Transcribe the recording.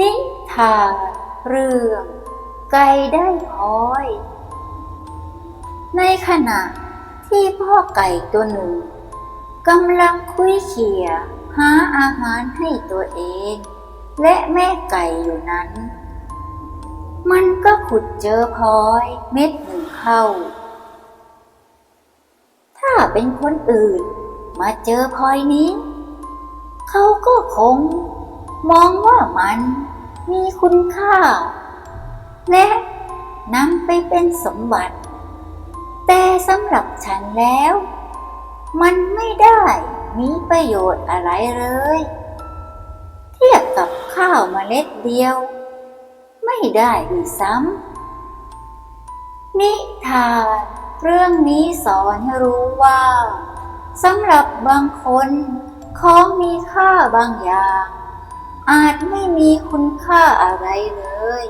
นิทานเรื่อง ไก่ได้พลอย ในขณะที่พ่อไก่ตัวหนึ่งกำลังคุยเขี่ยหาอาหารให้ตัวเอง และแม่ไก่อยู่นั้น มันก็ขุดเจอพลอยเม็ดหนึ่งเข้า ถ้าเป็นคนอื่นมาเจอพลอยนี้ เขาก็คง มองว่ามันมีคุณค่า และนำไปเป็นสมบัติ แต่สำหรับฉันแล้ว มันไม่ได้มีประโยชน์อะไรเลย เทียบกับข้าวเมล็ดเดียว ไม่ได้ด้วยซ้ำนิทานเรื่องนี้สอนให้รู้ว่าสำหรับบางคนของมีค่าบางอย่าง อาจไม่มีคุณค่าอะไรเลย